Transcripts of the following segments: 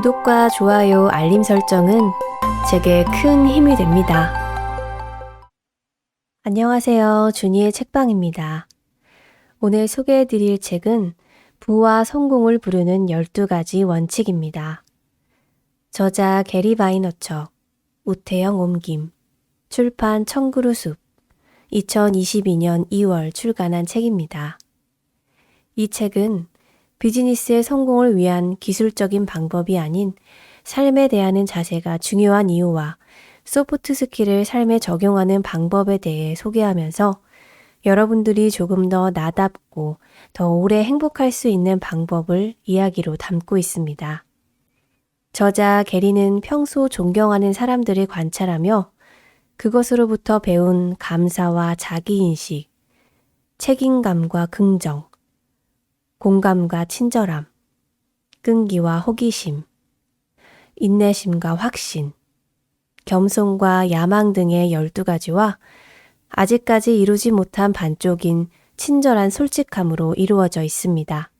구독과 좋아요, 알림 설정은 제게 큰 힘이 됩니다. 안녕하세요. 준이의 책방입니다. 오늘 소개해 드릴 책은 부와 성공을 부르는 12가지 원칙입니다. 저자 게리 바이너처, 우태영 옮김, 출판 청구루숲, 2022년 2월 출간한 책입니다. 이 책은 비즈니스의 성공을 위한 기술적인 방법이 아닌 삶에 대하는 자세가 중요한 이유와 소프트 스킬을 삶에 적용하는 방법에 대해 소개하면서 여러분들이 조금 더 나답고 더 오래 행복할 수 있는 방법을 이야기로 담고 있습니다. 저자 게리는 평소 존경하는 사람들을 관찰하며 그것으로부터 배운 감사와 자기인식, 책임감과 긍정, 공감과 친절함, 끈기와 호기심, 인내심과 확신, 겸손과 야망 등의 12가지와 아직까지 이루지 못한 반쪽인 친절한 솔직함으로 이루어져 있습니다.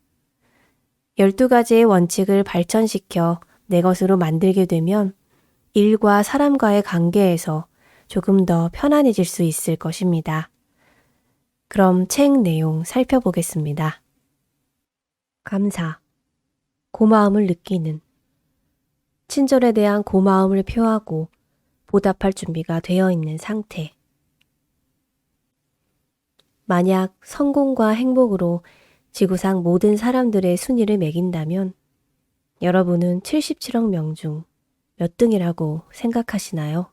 12가지의 원칙을 발전시켜 내 것으로 만들게 되면 일과 사람과의 관계에서 조금 더 편안해질 수 있을 것입니다. 그럼 책 내용 살펴보겠습니다. 감사, 고마움을 느끼는, 친절에 대한 고마움을 표하고 보답할 준비가 되어 있는 상태. 만약 성공과 행복으로 지구상 모든 사람들의 순위를 매긴다면 여러분은 77억 명 중 몇 등이라고 생각하시나요?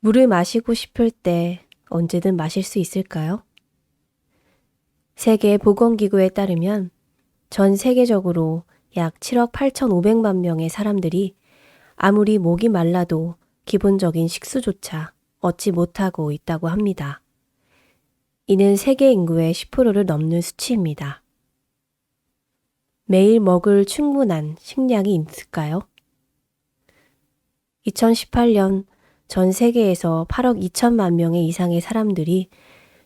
물을 마시고 싶을 때 언제든 마실 수 있을까요? 세계 보건기구에 따르면 전 세계적으로 약 7억 8,500만 명의 사람들이 아무리 목이 말라도 기본적인 식수조차 얻지 못하고 있다고 합니다. 이는 세계 인구의 10%를 넘는 수치입니다. 매일 먹을 충분한 식량이 있을까요? 2018년 전 세계에서 8억 2천만 명의 이상의 사람들이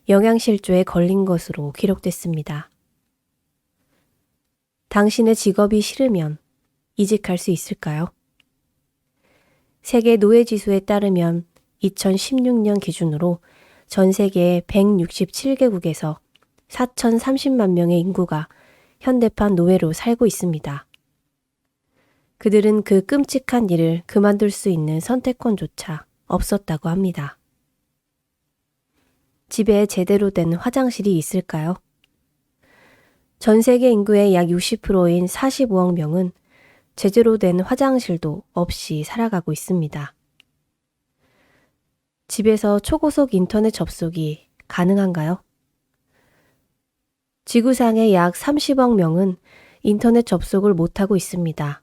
영양실조에 걸린 것으로 기록됐습니다. 당신의 직업이 싫으면 이직할 수 있을까요? 세계 노예 지수에 따르면 2016년 기준으로 전 세계 167개국에서 4,030만 명의 인구가 현대판 노예로 살고 있습니다. 그들은 그 끔찍한 일을 그만둘 수 있는 선택권조차 없었다고 합니다. 집에 제대로 된 화장실이 있을까요? 전 세계 인구의 약 60%인 45억 명은 제대로 된 화장실도 없이 살아가고 있습니다. 집에서 초고속 인터넷 접속이 가능한가요? 지구상의 약 30억 명은 인터넷 접속을 못하고 있습니다.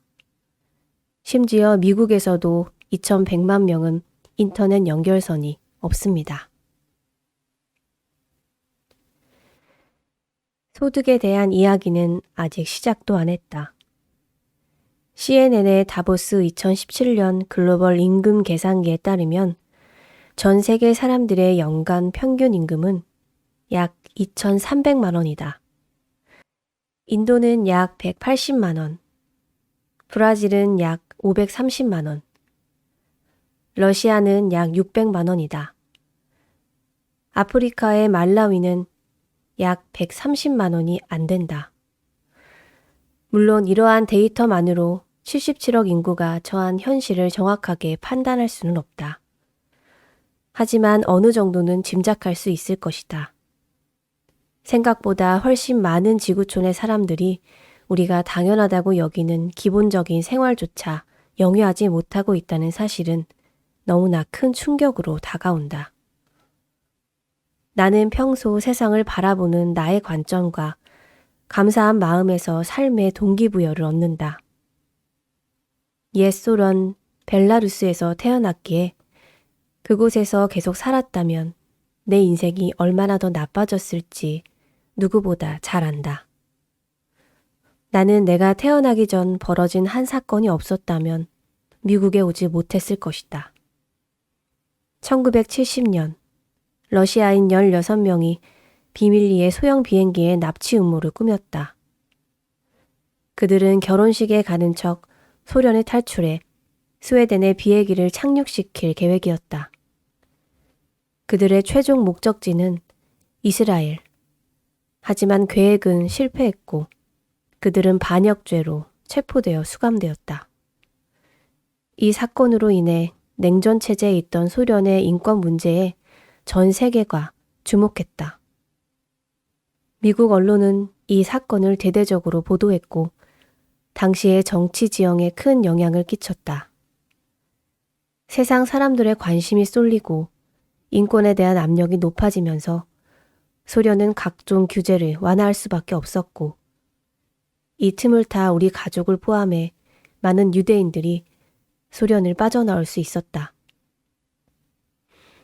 심지어 미국에서도 2,100만 명은 인터넷 연결선이 없습니다. 소득에 대한 이야기는 아직 시작도 안 했다. CNN의 다보스 2017년 글로벌 임금 계산기에 따르면 전 세계 사람들의 연간 평균 임금은 약 2,300만 원이다. 인도는 약 180만 원, 브라질은 약 530만 원, 러시아는 약 600만 원이다. 아프리카의 말라위는 약 130만 원이 안 된다. 물론 이러한 데이터만으로 77억 인구가 처한 현실을 정확하게 판단할 수는 없다. 하지만 어느 정도는 짐작할 수 있을 것이다. 생각보다 훨씬 많은 지구촌의 사람들이 우리가 당연하다고 여기는 기본적인 생활조차 영위하지 못하고 있다는 사실은 너무나 큰 충격으로 다가온다. 나는 평소 세상을 바라보는 나의 관점과 감사한 마음에서 삶의 동기부여를 얻는다. 옛 소련 벨라루스에서 태어났기에 그곳에서 계속 살았다면 내 인생이 얼마나 더 나빠졌을지 누구보다 잘 안다. 나는 내가 태어나기 전 벌어진 한 사건이 없었다면 미국에 오지 못했을 것이다. 1970년 러시아인 16명이 비밀리에 소형 비행기에 납치 음모를 꾸몄다. 그들은 결혼식에 가는 척 소련을 탈출해 스웨덴의 비행기를 착륙시킬 계획이었다. 그들의 최종 목적지는 이스라엘. 하지만 계획은 실패했고 그들은 반역죄로 체포되어 수감되었다. 이 사건으로 인해 냉전 체제에 있던 소련의 인권 문제에 전 세계가 주목했다. 미국 언론은 이 사건을 대대적으로 보도했고 당시의 정치 지형에 큰 영향을 끼쳤다. 세상 사람들의 관심이 쏠리고 인권에 대한 압력이 높아지면서 소련은 각종 규제를 완화할 수밖에 없었고 이 틈을 타 우리 가족을 포함해 많은 유대인들이 소련을 빠져나올 수 있었다.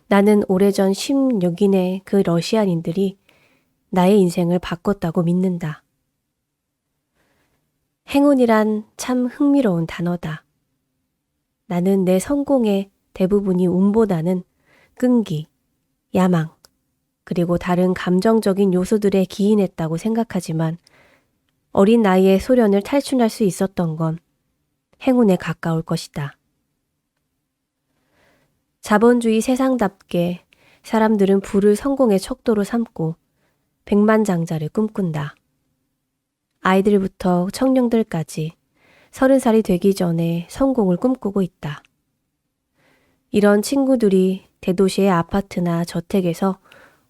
나는 오래전 16인의 그 러시안인들이 나의 인생을 바꿨다고 믿는다. 행운이란 참 흥미로운 단어다. 나는 내 성공의 대부분이 운보다는 끈기, 야망, 그리고 다른 감정적인 요소들에 기인했다고 생각하지만 어린 나이에 소련을 탈출할 수 있었던 건 행운에 가까울 것이다. 자본주의 세상답게 사람들은 부를 성공의 척도로 삼고 백만장자를 꿈꾼다. 아이들부터 청년들까지 서른 살이 되기 전에 성공을 꿈꾸고 있다. 이런 친구들이 대도시의 아파트나 저택에서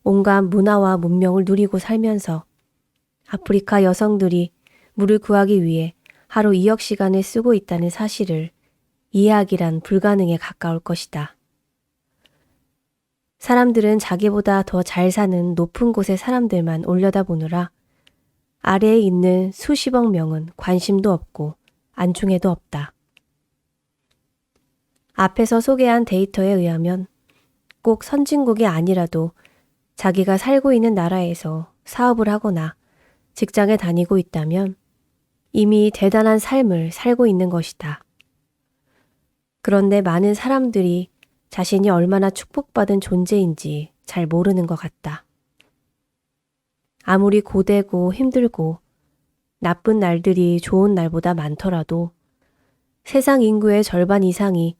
온갖 문화와 문명을 누리고 살면서 아프리카 여성들이 물을 구하기 위해 하루 2억 시간을 쓰고 있다는 사실을 이해하기란 불가능에 가까울 것이다. 사람들은 자기보다 더 잘 사는 높은 곳의 사람들만 올려다보느라 아래에 있는 수십억 명은 관심도 없고 안중에도 없다. 앞에서 소개한 데이터에 의하면 꼭 선진국이 아니라도 자기가 살고 있는 나라에서 사업을 하거나 직장에 다니고 있다면 이미 대단한 삶을 살고 있는 것이다. 그런데 많은 사람들이 자신이 얼마나 축복받은 존재인지 잘 모르는 것 같다. 아무리 고되고 힘들고 나쁜 날들이 좋은 날보다 많더라도 세상 인구의 절반 이상이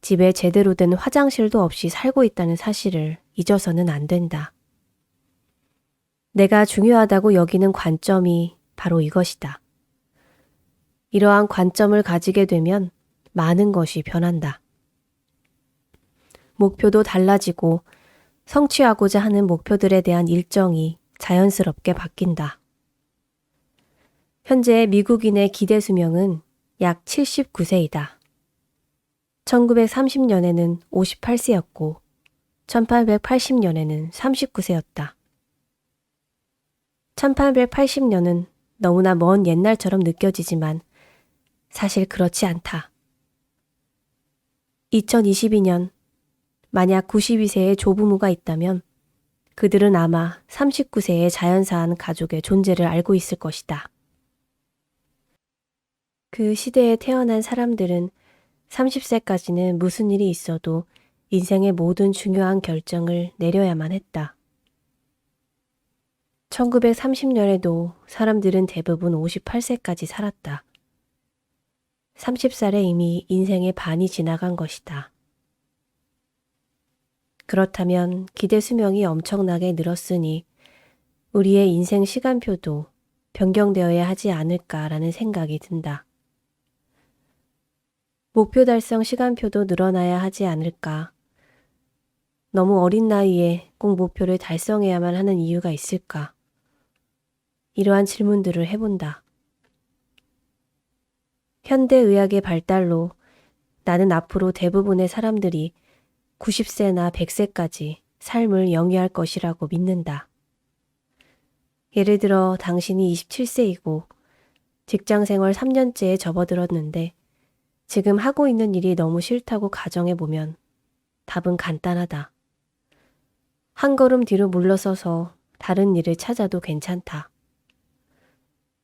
집에 제대로 된 화장실도 없이 살고 있다는 사실을 잊어서는 안 된다. 내가 중요하다고 여기는 관점이 바로 이것이다. 이러한 관점을 가지게 되면 많은 것이 변한다. 목표도 달라지고 성취하고자 하는 목표들에 대한 일정이 자연스럽게 바뀐다. 현재 미국인의 기대 수명은 약 79세이다. 1930년에는 58세였고 1880년에는 39세였다. 1880년은 너무나 먼 옛날처럼 느껴지지만 사실 그렇지 않다. 2022년 만약 92세의 조부모가 있다면 그들은 아마 39세의 자연사한 가족의 존재를 알고 있을 것이다. 그 시대에 태어난 사람들은 30세까지는 무슨 일이 있어도 인생의 모든 중요한 결정을 내려야만 했다. 1930년에도 사람들은 대부분 58세까지 살았다. 30살에 이미 인생의 반이 지나간 것이다. 그렇다면 기대 수명이 엄청나게 늘었으니 우리의 인생 시간표도 변경되어야 하지 않을까라는 생각이 든다. 목표 달성 시간표도 늘어나야 하지 않을까. 너무 어린 나이에 꼭 목표를 달성해야만 하는 이유가 있을까? 이러한 질문들을 해본다. 현대의학의 발달로 나는 앞으로 대부분의 사람들이 90세나 100세까지 삶을 영위할 것이라고 믿는다. 예를 들어 당신이 27세이고 직장 생활 3년째에 접어들었는데 지금 하고 있는 일이 너무 싫다고 가정해 보면 답은 간단하다. 한 걸음 뒤로 물러서서 다른 일을 찾아도 괜찮다.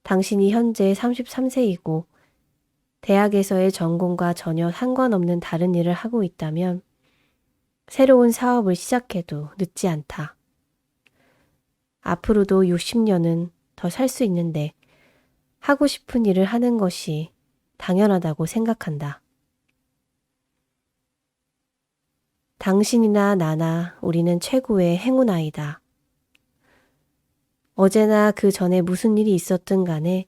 당신이 현재 33세이고 대학에서의 전공과 전혀 상관없는 다른 일을 하고 있다면 새로운 사업을 시작해도 늦지 않다. 앞으로도 60년은 더 살 수 있는데 하고 싶은 일을 하는 것이 당연하다고 생각한다. 당신이나 나나 우리는 최고의 행운아이다. 어제나 그 전에 무슨 일이 있었든 간에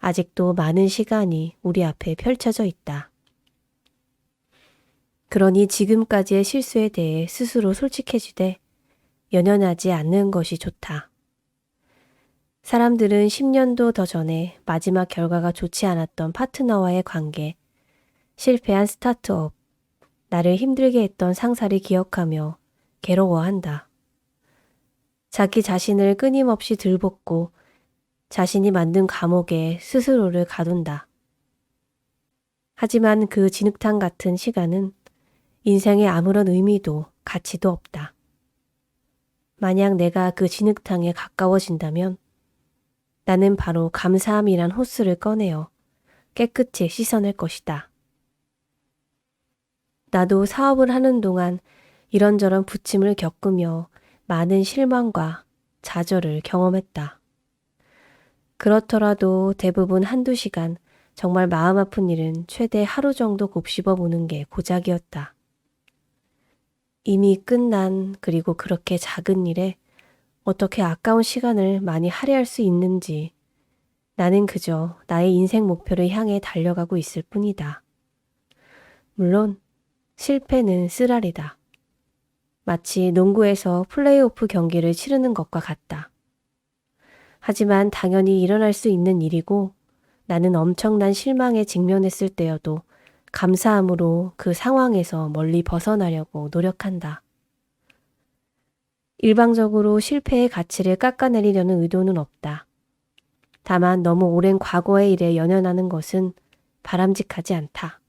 아직도 많은 시간이 우리 앞에 펼쳐져 있다. 그러니 지금까지의 실수에 대해 스스로 솔직해지되 연연하지 않는 것이 좋다. 사람들은 10년도 더 전에 마지막 결과가 좋지 않았던 파트너와의 관계, 실패한 스타트업, 나를 힘들게 했던 상사를 기억하며 괴로워한다. 자기 자신을 끊임없이 들볶고 자신이 만든 감옥에 스스로를 가둔다. 하지만 그 진흙탕 같은 시간은 인생에 아무런 의미도 가치도 없다. 만약 내가 그 진흙탕에 가까워진다면 나는 바로 감사함이란 호스를 꺼내어 깨끗이 씻어낼 것이다. 나도 사업을 하는 동안 이런저런 부침을 겪으며 많은 실망과 좌절을 경험했다. 그렇더라도 대부분 한두 시간 정말 마음 아픈 일은 최대 하루 정도 곱씹어 보는 게 고작이었다. 이미 끝난 그리고 그렇게 작은 일에 어떻게 아까운 시간을 많이 할애할 수 있는지 나는 그저 나의 인생 목표를 향해 달려가고 있을 뿐이다. 물론 실패는 쓰라리다. 마치 농구에서 플레이오프 경기를 치르는 것과 같다. 하지만 당연히 일어날 수 있는 일이고 나는 엄청난 실망에 직면했을 때여도 감사함으로 그 상황에서 멀리 벗어나려고 노력한다. 일방적으로 실패의 가치를 깎아내리려는 의도는 없다. 다만 너무 오랜 과거의 일에 연연하는 것은 바람직하지 않다.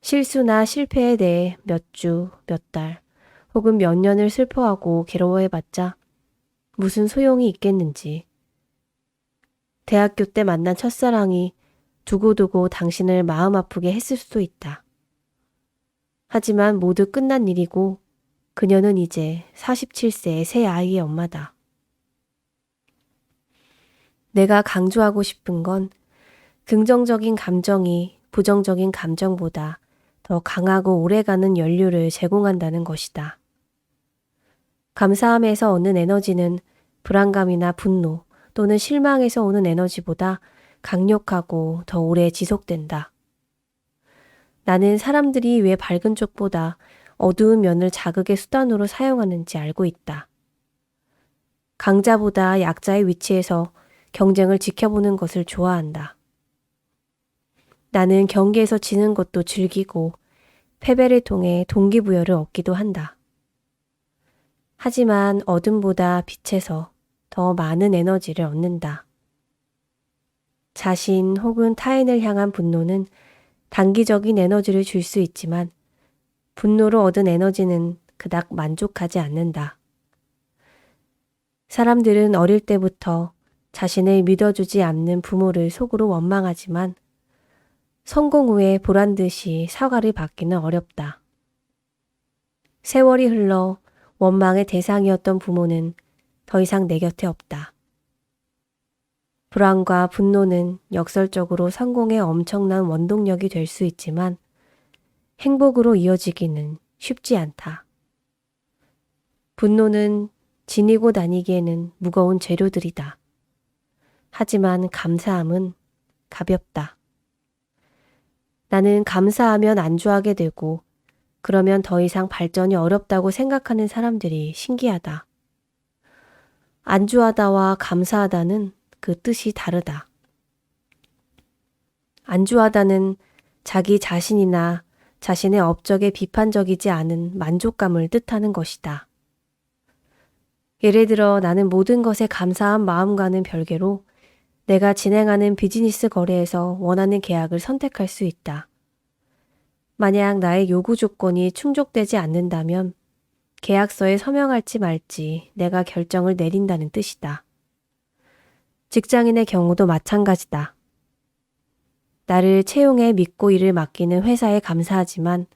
실수나 실패에 대해 몇 주, 몇 달, 혹은 몇 년을 슬퍼하고 괴로워해봤자 무슨 소용이 있겠는지. 대학교 때 만난 첫사랑이 두고두고 당신을 마음 아프게 했을 수도 있다. 하지만 모두 끝난 일이고 그녀는 이제 47세의 새 아이의 엄마다. 내가 강조하고 싶은 건 긍정적인 감정이 부정적인 감정보다 더 강하고 오래가는 연료를 제공한다는 것이다. 감사함에서 얻는 에너지는 불안감이나 분노 또는 실망에서 오는 에너지보다 강력하고 더 오래 지속된다. 나는 사람들이 왜 밝은 쪽보다 어두운 면을 자극의 수단으로 사용하는지 알고 있다. 강자보다 약자의 위치에서 경쟁을 지켜보는 것을 좋아한다. 나는 경기에서 지는 것도 즐기고 패배를 통해 동기부여를 얻기도 한다. 하지만 어둠보다 빛에서 더 많은 에너지를 얻는다. 자신 혹은 타인을 향한 분노는 단기적인 에너지를 줄 수 있지만 분노로 얻은 에너지는 그닥 만족하지 않는다. 사람들은 어릴 때부터 자신을 믿어주지 않는 부모를 속으로 원망하지만 성공 후에 보란 듯이 사과를 받기는 어렵다. 세월이 흘러 원망의 대상이었던 부모는 더 이상 내 곁에 없다. 불안과 분노는 역설적으로 성공의 엄청난 원동력이 될 수 있지만 행복으로 이어지기는 쉽지 않다. 분노는 지니고 다니기에는 무거운 재료들이다. 하지만 감사함은 가볍다. 나는 감사하면 안주하게 되고 그러면 더 이상 발전이 어렵다고 생각하는 사람들이 신기하다. 안주하다와 감사하다는 그 뜻이 다르다. 안주하다는 자기 자신이나 자신의 업적에 비판적이지 않은 만족감을 뜻하는 것이다. 예를 들어 나는 모든 것에 감사한 마음과는 별개로 내가 진행하는 비즈니스 거래에서 원하는 계약을 선택할 수 있다. 만약 나의 요구 조건이 충족되지 않는다면 계약서에 서명할지 말지 내가 결정을 내린다는 뜻이다. 직장인의 경우도 마찬가지다. 나를 채용해 믿고 일을 맡기는 회사에 감사하지만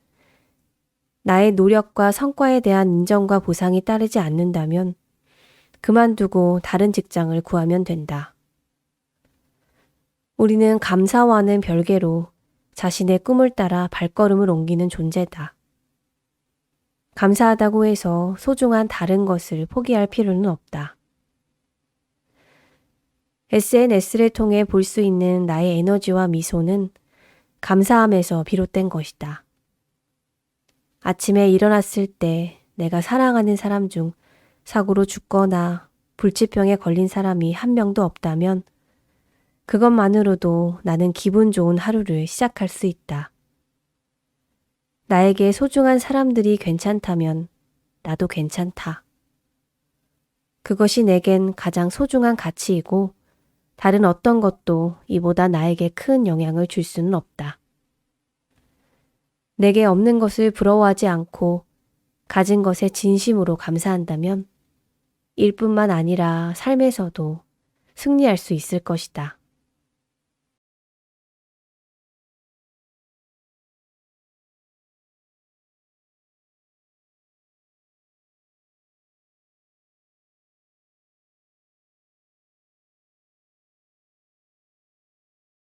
나의 노력과 성과에 대한 인정과 보상이 따르지 않는다면 그만두고 다른 직장을 구하면 된다. 우리는 감사와는 별개로 자신의 꿈을 따라 발걸음을 옮기는 존재다. 감사하다고 해서 소중한 다른 것을 포기할 필요는 없다. SNS를 통해 볼 수 있는 나의 에너지와 미소는 감사함에서 비롯된 것이다. 아침에 일어났을 때 내가 사랑하는 사람 중 사고로 죽거나 불치병에 걸린 사람이 한 명도 없다면 그것만으로도 나는 기분 좋은 하루를 시작할 수 있다. 나에게 소중한 사람들이 괜찮다면 나도 괜찮다. 그것이 내겐 가장 소중한 가치이고 다른 어떤 것도 이보다 나에게 큰 영향을 줄 수는 없다. 내게 없는 것을 부러워하지 않고 가진 것에 진심으로 감사한다면 일뿐만 아니라 삶에서도 승리할 수 있을 것이다.